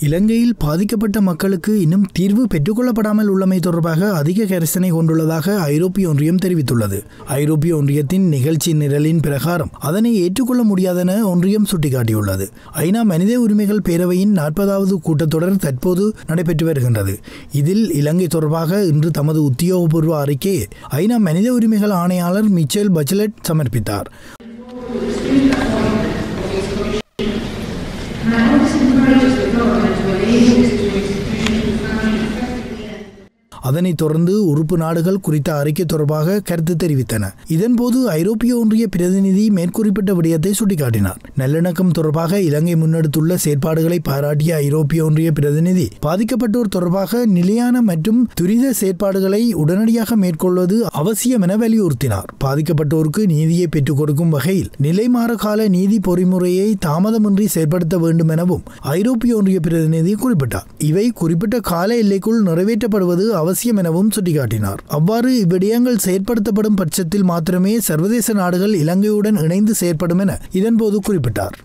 இலங்கையில் பாதிக்கப்பட்ட மக்களுக்கு இன்னும் தீர்வு பெற்றுக்கொள்ளப்படாமல் உள்ளமை தொடர்பாக அதிக கரிசனை கொண்டுள்ளதாக ஐரோப்பிய ஒன்றியம் தெரிவித்துள்ளது. ஐரோப்பிய ஒன்றியத்தின் நிகழ்ச்சி நிரலின் பிரகாரம் அதனை ஏற்றுக்கொள்ள முடியாதென ஒன்றியம் சுட்டிக்காட்டியுள்ளது. ஐநா மனித உரிமைகள் பேரவையின் நாற்பதாவது கூட்டத்தொடர் தற்போது நடைபெற்று வருகின்றது. இதில் இலங்கை தொடர்பாக இன்று தமது உத்தியோகபூர்வ அறிக்கையை ஐநா மனித உரிமைகள் ஆணையாளர் மிச்சேல் பச்லெட் சமர்ப்பித்தார். அதனைத் தொடர்ந்து உறுப்பு நாடுகள் குறித்த அறிக்கை தொடர்பாக கருத்து தெரிவித்தன. இதன்போது ஐரோப்பிய ஒன்றிய பிரதிநிதி மேற்குறிப்பிட்ட விடயத்தை சுட்டிக்காட்டினார். நல்லிணக்கம் தொடர்பாக இலங்கை முன்னெடுத்துள்ள செயற்பாடுகளை பாராட்டிய ஐரோப்பிய ஒன்றிய பிரதிநிதி பாதிக்கப்பட்டோர் தொடர்பாக நிலையான மற்றும் துரித செயற்பாடுகளை உடனடியாக மேற்கொள்வது அவசியம் என வலியுறுத்தினார். பாதிக்கப்பட்டோருக்கு நீதியை பெற்றுக் கொடுக்கும் வகையில் நிலைமாற கால நீதி பொறிமுறையை தாமதமின்றி செயற்படுத்த வேண்டும் எனவும் ஐரோப்பிய ஒன்றிய பிரதிநிதி குறிப்பிட்டார். இவை குறிப்பிட்ட கால எல்லைக்குள் நிறைவேற்றப்படுவது அவசியம் எனவும் சுட்டிக்காட்டினார். அவ்வாறு இவ்விடயங்கள் செயற்படுத்தப்படும் பட்சத்தில் மாத்திரமே சர்வதேச நாடுகள் இலங்கையுடன் இணைந்து செயற்படும் என இதன்போது குறிப்பிட்டார்.